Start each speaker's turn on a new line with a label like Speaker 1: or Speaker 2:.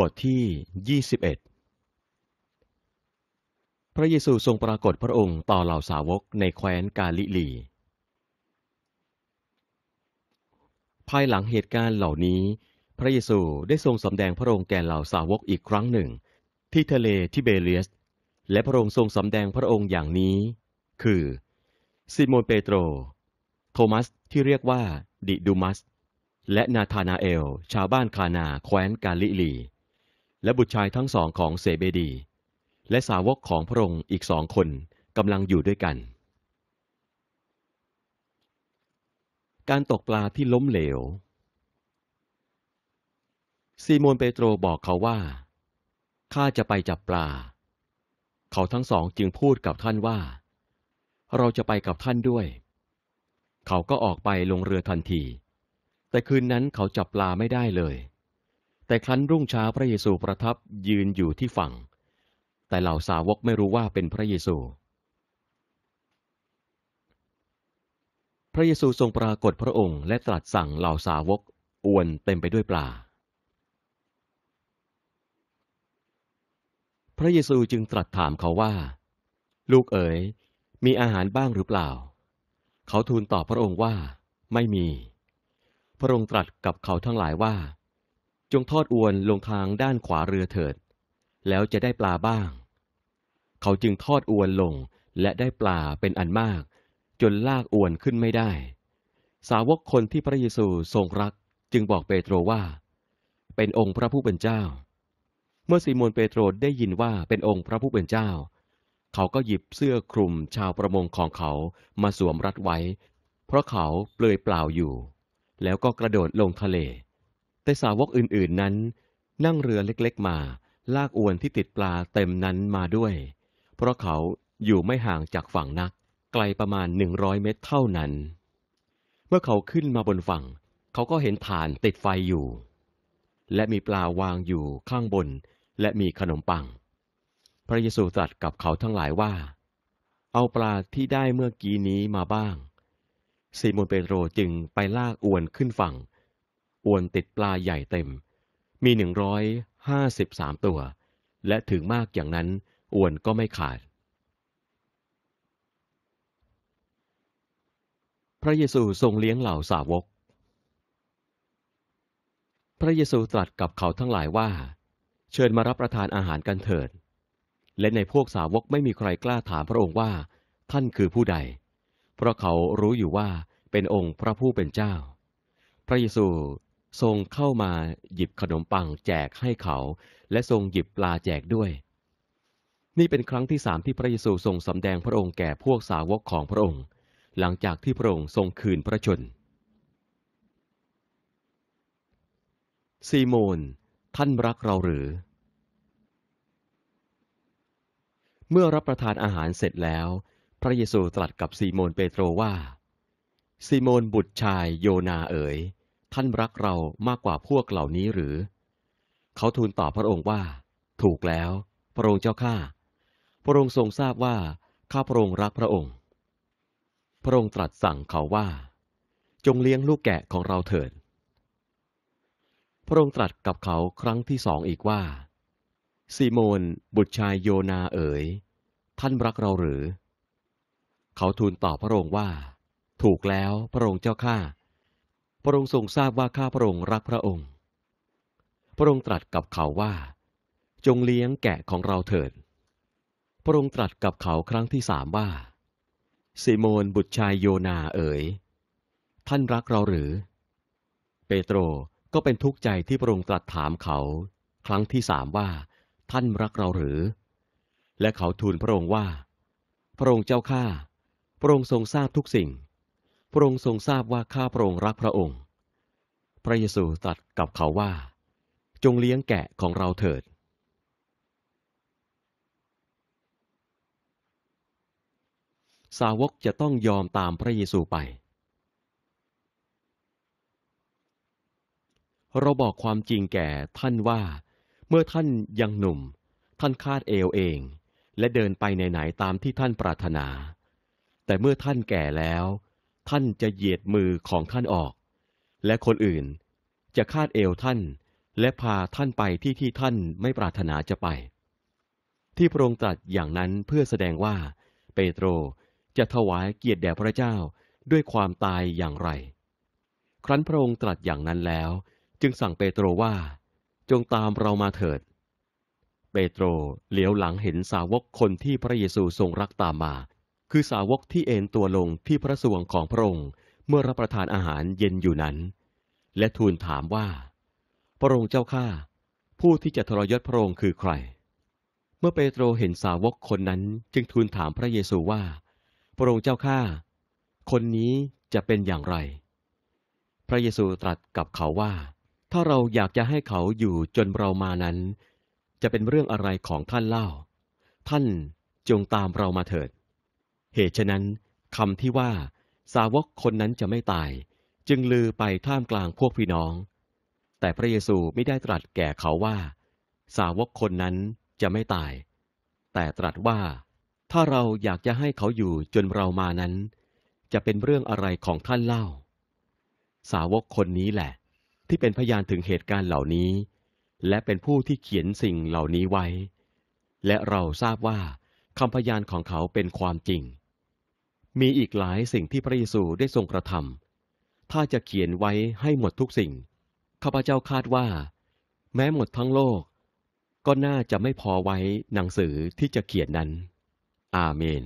Speaker 1: บทที่ 21 พระเยซูทรงปรากฏพระองค์ต่อเหล่าสาวกในแคว้นกาลิลี ภายหลังเหตุการณ์เหล่านี้ พระเยซูได้ทรงสำแดงพระองค์แก่เหล่าสาวกอีกครั้งหนึ่ง ที่ทะเลทิเบเรียส และพระองค์ทรงสำแดงพระองค์อย่างนี้ คือซิโมนเปโตร โทมัสที่เรียกว่าดิดูมัส และนาธานาเอล ชาวบ้านคานาแคว้นกาลิลี และบุตรชายทั้งสองของเซเบดี และสาวกของพระองค์อีกสองคนกำลังอยู่ด้วยกัน การตกปลาที่ล้มเหลว ซีโมนเปโตรบอกเขาว่า ข้าจะไปจับปลา เขาทั้งสองจึงพูดกับท่านว่า เราจะไปกับท่านด้วย เขาก็ออกไปลงเรือทันที แต่คืนนั้นเขาจับปลาไม่ได้เลย แต่ครั้นรุ่งเช้าพระเยซูประทับยืนอยู่ที่ฝั่ง แต่เหล่าสาวกไม่รู้ว่าเป็นพระเยซู พระเยซูทรงปรากฏพระองค์และตรัสสั่งเหล่าสาวกอวนเต็มไปด้วยปลา พระเยซูจึงตรัสถามเขาว่า ลูกเอ๋ย มีอาหารบ้างหรือเปล่า เขาทูลตอบพระองค์ว่า ไม่มี พระองค์ตรัสกับเขาทั้งหลายว่า จงทอดอวนลงทางด้านขวาเรือเถิด แล้วจะได้ปลาบ้าง เขาจึงทอดอวนลงและได้ปลาเป็นอันมาก จนลากอวนขึ้นไม่ได้ สาวกคนที่พระเยซูทรงรักจึงบอกเปโตรว่า เป็นองค์พระผู้เป็นเจ้า เมื่อซีโมนเปโตรได้ยินว่าเป็นองค์พระผู้เป็นเจ้า เขาก็หยิบเสื้อคลุมชาวประมงของเขามาสวมรัดไว้ เพราะเขาเปลือยเปล่าอยู่ แล้วก็กระโดดลงทะเล แต่สาวกอื่นๆนั้น นั่งเรือเล็กๆมา ลากอวนที่ติดปลาเต็มนั้นมาด้วย เพราะเขาอยู่ไม่ห่างจากฝั่งนัก ไกลประมาณหนึ่งร้อยเมตรเท่านั้น เมื่อเขาขึ้นมาบนฝั่ง เขาก็เห็นฐานติดไฟอยู่ และมีปลาวางอยู่ข้างบน และมีขนมปัง พระเยซูตรัสกับเขาทั้งหลายว่า เอาปลาที่ได้เมื่อกี้นี้มาบ้างซีโมนเปโตรจึงไปลากอวนขึ้นฝั่ง อวนติดปลาใหญ่เต็ม มีหนึ่งร้อยห้าสิบสามตัว และถึงมากอย่างนั้นอวนก็ไม่ขาด พระเยซูทรงเลี้ยงเหล่าสาวก พระเยซูตรัสกับเขาทั้งหลายว่า เชิญมารับประทานอาหารกันเถิด และในพวกสาวกไม่มีใครกล้าถามพระองค์ว่า ท่านคือผู้ใด เพราะเขารู้อยู่ว่าเป็นองค์พระผู้เป็นเจ้า พระเยซู ทรงเข้ามาหยิบขนมปังแจกให้เขา และทรงหยิบปลาแจกด้วย นี่เป็นครั้งที่สามที่พระเยซูทรงสำแดงพระองค์แก่พวกสาวกของพระองค์ หลังจากที่พระองค์ทรงคืนพระชน ซีโมน ท่านรักเราหรือ เมื่อรับประทานอาหารเสร็จแล้ว พระเยซูตรัสกับซีโมนเปโตรว่า ซีโมนบุตรชายโยนาเอ๋ย ท่านรักเรามากกว่าพวกเหล่านี้หรือ เขาทูลตอบพระองค์ว่า ถูกแล้ว พระองค์เจ้าข้า พระองค์ทรงทราบว่า ข้าพระองค์รักพระองค์ พระองค์ตรัสสั่งเขาว่า จงเลี้ยงลูกแกะของเราเถิด พระองค์ตรัสกับเขาครั้งที่สองอีกว่า ซีโมน บุตรชายโยนาเอ๋ย ท่านรักเราหรือ เขาทูลตอบพระองค์ว่า ถูกแล้ว พระองค์เจ้าข้า พระองค์ทรงทราบว่าข้าพระองค์รักพระองค์ พระองค์ตรัสกับเขาว่า จงเลี้ยงแกะของเราเถิด พระองค์ตรัสกับเขาครั้งที่สามว่าซีโมนบุตรชายโยนาเอ๋ย ท่านรักเราหรือ เปโตรก็เป็นทุกข์ใจที่พระองค์ตรัสถามเขา ครั้งที่สามว่า ท่านรักเราหรือ และเขาทูลพระองค์ว่า พระองค์เจ้าข้าพระองค์ทรงทราบทุกสิ่ง พระองค์ทรงทราบว่าข้าพระองค์รักพระองค์ พระเยซูตรัสกับเขาว่า จงเลี้ยงแกะของเราเถิด สาวกจะต้องยอมตามพระเยซูไป เราบอกความจริงแก่ท่านว่า เมื่อท่านยังหนุ่ม ท่านคาดเอวเอง และเดินไปไหนๆตามที่ท่านปรารถนา แต่เมื่อท่านแก่แล้ว ท่านจะเหยียดมือของท่านออก และคนอื่นจะคาดเอวท่าน และพาท่านไปที่ที่ท่านไม่ปรารถนาจะไป ที่พระองค์ตรัสอย่างนั้นเพื่อแสดงว่า เปโตรจะถวายเกียรติแด่พระเจ้าด้วยความตายอย่างไร ครั้นพระองค์ตรัสอย่างนั้นแล้ว จึงสั่งเปโตรว่า จงตามเรามาเถิด เปโตรเหลียวหลังเห็นสาวกคนที่พระเยซูทรงรักตามมา คือสาวกที่เอนตัวลงที่พระสวงของพระองค์ เมื่อรับประทานอาหารเย็นอยู่นั้น และทูลถามว่า พระองค์เจ้าข้าผู้ที่จะทรยศพระองค์คือใคร เมื่อเปโตรเห็นสาวกคนนั้นจึงทูลถามพระเยซูว่า พระองค์เจ้าข้าคนนี้จะเป็นอย่างไร พระเยซูตรัสกับเขาว่า ถ้าเราอยากจะให้เขาอยู่จนเรามานั้น จะเป็นเรื่องอะไรของท่านเล่า ท่านจงตามเรามาเถิด เหตุฉะนั้นคำที่ว่า สาวกคนนั้นจะไม่ตาย จึงลือไปท่ามกลางพวกพี่น้อง แต่พระเยซูไม่ได้ตรัสแก่เขาว่า สาวกคนนั้นจะไม่ตาย แต่ตรัสว่า ถ้าเราอยากจะให้เขาอยู่จนเรามานั้น จะเป็นเรื่องอะไรของท่านเล่า สาวกคนนี้แหละ ที่เป็นพยานถึงเหตุการณ์เหล่านี้ และเป็นผู้ที่เขียนสิ่งเหล่านี้ไว้ และเราทราบว่าคำพยานของเขาเป็นความจริง มีอีกหลายสิ่งที่พระเยซูได้ทรงกระทำถ้าจะเขียนไว้ให้หมดทุกสิ่ง ข้าพเจ้าคาดว่า แม้หมดทั้งโลก ก็น่าจะไม่พอไว้หนังสือที่จะเขียนนั้น อาเมน